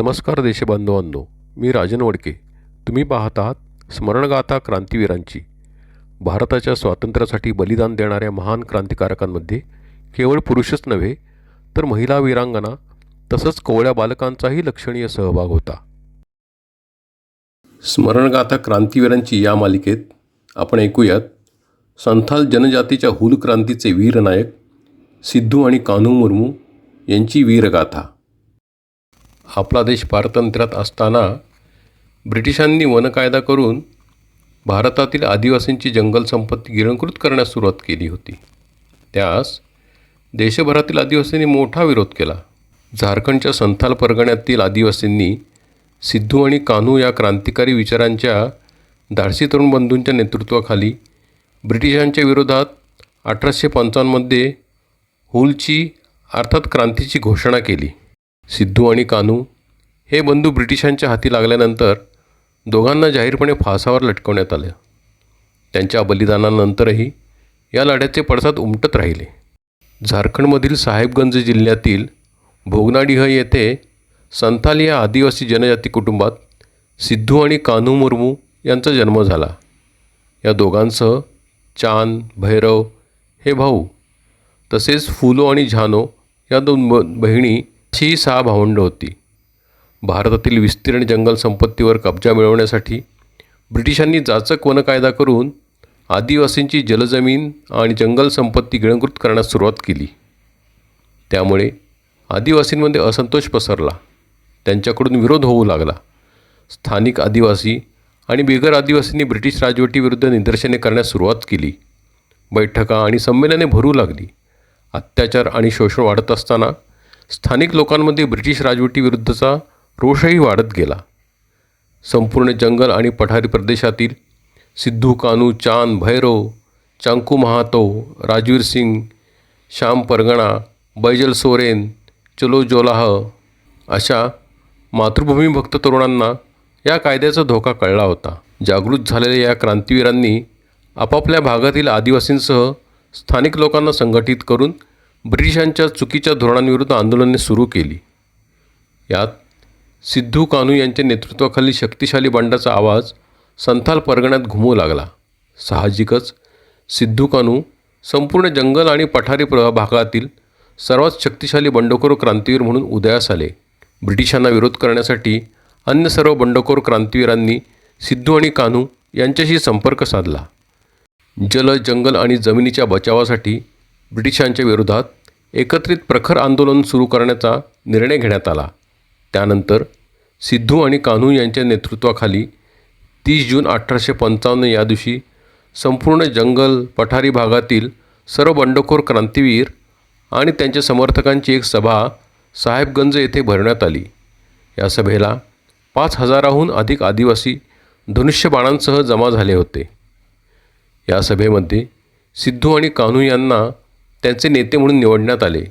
नमस्कार देशबांधवांनो मी राजन वडके. तुम्ही पाहत आहात स्मरणगाथा क्रांतीवीरांची. भारताच्या स्वातंत्र्यासाठी बलिदान देणाऱ्या महान क्रांतिकारकांमध्ये केवळ पुरुषच नव्हे तर महिला वीरांगना तसंच कोवळ्या बालकांचाही लक्षणीय सहभाग होता. स्मरणगाथा क्रांतीवीरांची या मालिकेत आपण ऐकूयात संथाल जनजातीच्या हुल क्रांतीचे वीरनायक सिद्धू आणि कान्हू मुर्मू यांची वीरगाथा. आपला देश पारतंत्र्यात असताना ब्रिटिशांनी वनकायदा करून भारतातील आदिवासींची जंगल संपत्ती करण्यास सुरुवात केली होती. त्यास देशभरातील आदिवासींनी मोठा विरोध केला. झारखंडच्या संथाल परगण्यातील आदिवासींनी सिद्धू आणि कान्हू या क्रांतिकारी विचारांच्या धाडसी तरुण बंधूंच्या नेतृत्वाखाली ब्रिटिशांच्या विरोधात अठराशे पंचावन्नमध्ये हुलची अर्थात क्रांतीची घोषणा केली. सिद्धू आणि कान्हू हे बंधू ब्रिटिशांच्या हाती लागल्यानंतर दोघांना जाहीरपणे फासावर लटकवण्यात आलं. त्यांच्या बलिदानानंतरही या लढ्याचे पडसाद उमटत राहिले. झारखंडमधील साहेबगंज जिल्ह्यातील भोगनाडीह येथे संथाल या आदिवासी जनजाती कुटुंबात सिद्धू आणि कान्हू मुर्मू यांचा जन्म झाला. या दोघांसह चांद भैरव हे भाऊ तसेच फुलो आणि झानो या दोन ब बहिणी अशी ही सहा भावंडं होती. भारतातील विस्तीर्ण जंगल संपत्तीवर कब्जा मिळवण्यासाठी ब्रिटिशांनी जाचक वन कायदा करून आदिवासींची जलजमीन आणि जंगल संपत्ती गिळंकृत करण्यास सुरुवात केली. त्यामुळे आदिवासींमध्ये असंतोष पसरला. त्यांच्याकडून विरोध होऊ लागला. स्थानिक आदिवासी आणि बिगर आदिवासींनी ब्रिटिश राजवटीविरुद्ध निदर्शने करण्यास सुरुवात केली. बैठका आणि संमेलने भरू लागली. अत्याचार आणि शोषण वाढत असताना स्थानिक लोकांमध्ये ब्रिटिश राजवटीविरुद्धचा रोषही वाढत गेला. संपूर्ण जंगल आणि पठारी प्रदेशातील सिद्धू कानू चांद भैरव चांकू महातो राजवीर सिंग श्याम परगणा बैजल सोरेन चलो जोलाह अशा मातृभूमी भक्त तरुणांना या कायद्याचा धोका कळला होता. जागृत झालेल्या या क्रांतीवीरांनी आपापल्या भागातील आदिवासींसह स्थानिक लोकांना संघटित करून ब्रिटिशांच्या चुकीच्या धोरणांविरुद्ध आंदोलने सुरू केली. यात सिद्धू कान्हू यांच्या नेतृत्वाखाली शक्तिशाली बंडाचा आवाज संथाल परगण्यात घुमू लागला. साहजिकच सिद्धू कान्हू संपूर्ण जंगल आणि पठारी प्र भागातील सर्वात शक्तिशाली बंडखोर क्रांतीवीर म्हणून उदयास आले. ब्रिटिशांना विरोध करण्यासाठी अन्य सर्व बंडखोर क्रांतीवीरांनी सिद्धू आणि कान्हू यांच्याशी संपर्क साधला. जल जंगल आणि जमिनीच्या बचावासाठी ब्रिटिशांच्या विरोधात एकत्रित प्रखर आंदोलन सुरू करण्याचा निर्णय घेण्यात आला. त्यानंतर सिद्धू आणि कान्हू यांच्या नेतृत्वाखाली तीस जून अठराशे पंचावन्न या दिवशी संपूर्ण जंगल पठारी भागातील सर्व बंडखोर क्रांतीवीर आणि त्यांच्या समर्थकांची एक सभा साहेबगंज येथे भरण्यात आली. या सभेला पाच हजाराहून अधिक आदिवासी धनुष्यबाणांसह जमा झाले होते. या सभेमध्ये सिद्धू आणि कान्हू यांना त्यांचे नेते म्हणून निवडण्यात आले.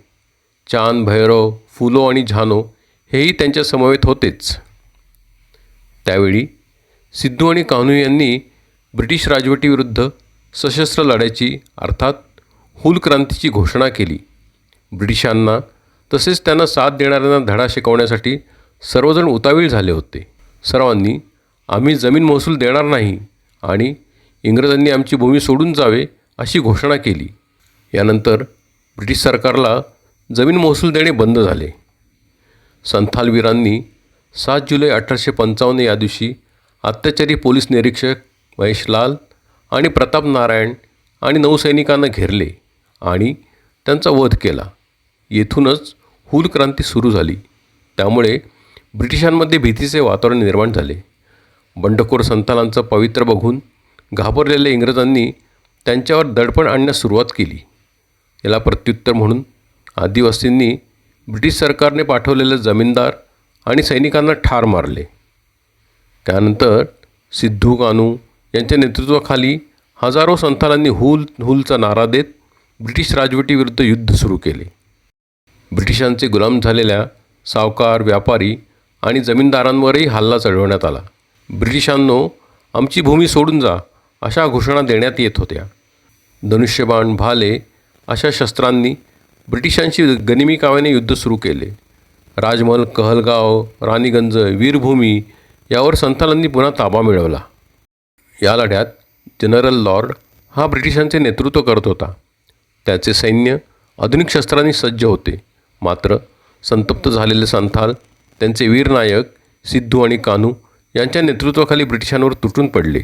चांद भैरव फुलो आणि झानो हेही त्यांच्या समवेत होतेच. त्यावेळी सिद्धू आणि कान्हू यांनी ब्रिटिश राजवटीविरुद्ध सशस्त्र लढ्याची अर्थात हुल क्रांतीची घोषणा केली. ब्रिटिशांना तसेच त्यांना साथ देणाऱ्यांना धडा शिकवण्यासाठी सर्वजण उतावीळ झाले होते. सर्वांनी आम्ही जमीन महसूल देणार नाही आणि इंग्रजांनी आमची भूमी सोडून जावे अशी घोषणा केली. यानंतर ब्रिटिश सरकारला जमीन महसूल देणे बंद झाले. संथालवीरांनी सात जुलै अठराशे पंचावन्न या दिवशी अत्याचारी पोलीस निरीक्षक महेशलाल आणि प्रताप नारायण आणि नौसैनिकांना घेरले आणि त्यांचा वध केला. येथूनच हुल क्रांती सुरू झाली. त्यामुळे ब्रिटिशांमध्ये भीतीचे वातावरण निर्माण झाले. बंडखोर संतालांचं पवित्र बघून घाबरलेल्या इंग्रजांनी त्यांच्यावर दडपण आणण्यास सुरुवात केली. याला प्रत्युत्तर म्हणून आदिवासींनी ब्रिटिश सरकारने पाठवलेले जमीनदार आणि सैनिकांना ठार मारले. त्यानंतर सिद्धू कानू यांच्या नेतृत्वाखाली हजारो संथालांनी हुल हुलचा नारा देत ब्रिटिश राजवटीविरुद्ध युद्ध सुरू केले. ब्रिटिशांचे गुलाम झालेल्या सावकार व्यापारी आणि जमीनदारांवरही हल्ला चढवण्यात आला. ब्रिटिशांनो आमची भूमी सोडून जा अशा घोषणा देण्यात येत होत्या. धनुष्यबाण भाले अशा शस्त्रांनी ब्रिटिशांशी गनिमी काव्याने युद्ध सुरू केले. राजमहल कहलगाव राणीगंज वीरभूमी यावर संथालांनी पुन्हा ताबा मिळवला. या लढ्यात जनरल लॉर्ड हा ब्रिटिशांचे नेतृत्व करत होता. त्याचे सैन्य आधुनिक शस्त्रांनी सज्ज होते. मात्र संतप्त झालेले संथाल त्यांचे वीर नायक सिद्धू आणि कान्हू यांच्या नेतृत्वाखाली ब्रिटिशांवर तुटून पडले.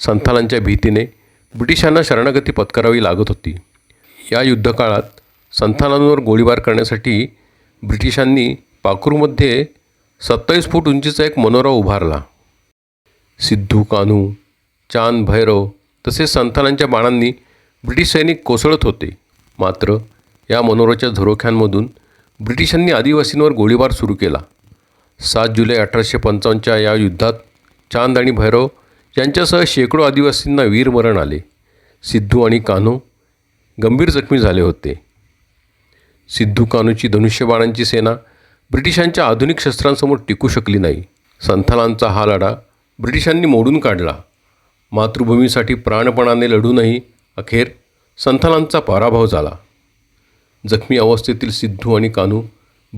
संथालांच्या भीतीने ब्रिटिशांना शरणागती पत्करावी लागत होती. या युद्धकाळात संथानांवर गोळीबार करण्यासाठी ब्रिटिशांनी पाखरूमध्ये सत्तावीस फूट उंचीचा एक मनोरा उभारला. सिद्धू कान्हू चांद भैरव तसेच संथानांच्या बाणांनी ब्रिटिश सैनिक कोसळत होते. मात्र या मनोराच्या झरोख्यांमधून ब्रिटिशांनी आदिवासींवर गोळीबार सुरू केला. सात जुलै अठराशे पंचावन्नच्या या युद्धात चांद आणि भैरव यांच्यासह शेकडो आदिवासींना वीरमरण आले. सिद्धू आणि कान्हू गंभीर जखमी झाले होते. सिद्धू कानूची धनुष्यबाणांची सेना ब्रिटिशांच्या आधुनिक शस्त्रांसमोर टिकू शकली नाही. संथालांचा हा लढा ब्रिटिशांनी मोडून काढला. मातृभूमीसाठी प्राणपणाने लढूनही अखेर संथालांचा पराभव झाला. जखमी अवस्थेतील सिद्धू आणि कानू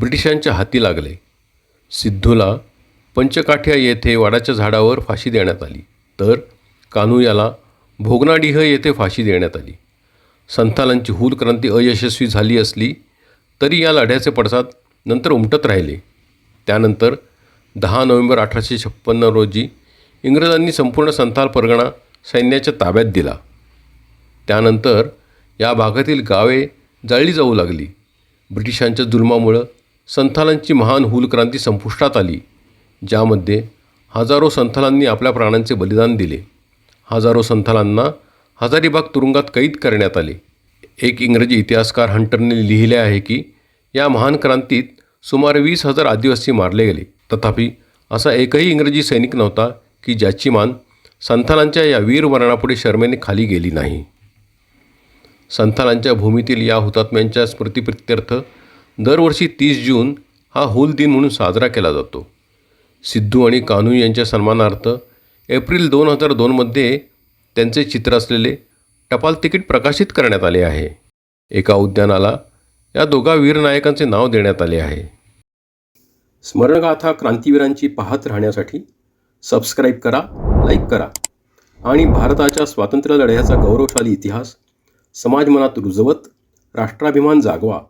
ब्रिटिशांच्या हाती लागले. सिद्धूला पंचकाठ्या येथे वाडाच्या झाडावर फाशी देण्यात आली. तर कानू याला भोगनाडीह येथे फाशी देण्यात आली. संथालांची हूल क्रांती अयशस्वी झाली असली तरी या लढ्याचे पडसाद नंतर उमटत राहिले. त्यानंतर दहा नोव्हेंबर अठराशे छप्पन्न रोजी इंग्रजांनी संपूर्ण संथाल परगणा सैन्याच्या ताब्यात दिला. त्यानंतर या भागातील गावे जाळली जाऊ लागली. ब्रिटिशांच्या जुलमामुळं संथालांची महान हुलक्रांती संपुष्टात आली ज्यामध्ये हजारो संथालांनी आपल्या प्राणांचे बलिदान दिले. हजारो संथालांना हजारीबाग तुरुंगात कैद करण्यात आले. एक इंग्रजी इतिहासकार हंटरने लिहिले आहे की या महान क्रांतीत सुमारे वीस हजार आदिवासी मारले गेले. तथापि असा एकही इंग्रजी सैनिक नव्हता की ज्याची मान संथालांच्या या वीर मरणापुढे शर्मेने खाली गेली नाही. संथालांच्या भूमीतील या हुतात्म्यांच्या स्मृतिप्रित्यर्थ दरवर्षी तीस जून हा हुल दिन म्हणून साजरा केला जातो. सिद्धू आणि कान्हू यांच्या सन्मानार्थ एप्रिल दोन हजार दोनमध्ये त्यांचे चित्र असलेले टपाल तिकीट प्रकाशित करण्यात आले आहे. एका उद्यानाला या दोघा वीरनायकांचे नाव देण्यात आले आहे. स्मरणगाथा क्रांतीवीरांची पाहत राहण्यासाठी सबस्क्राईब करा लाईक करा आणि भारताच्या स्वातंत्र्य लढ्याचा गौरवशाली इतिहास समाज मनात रुजवत राष्ट्राभिमान जागवा.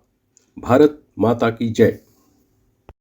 भारत माता की जय.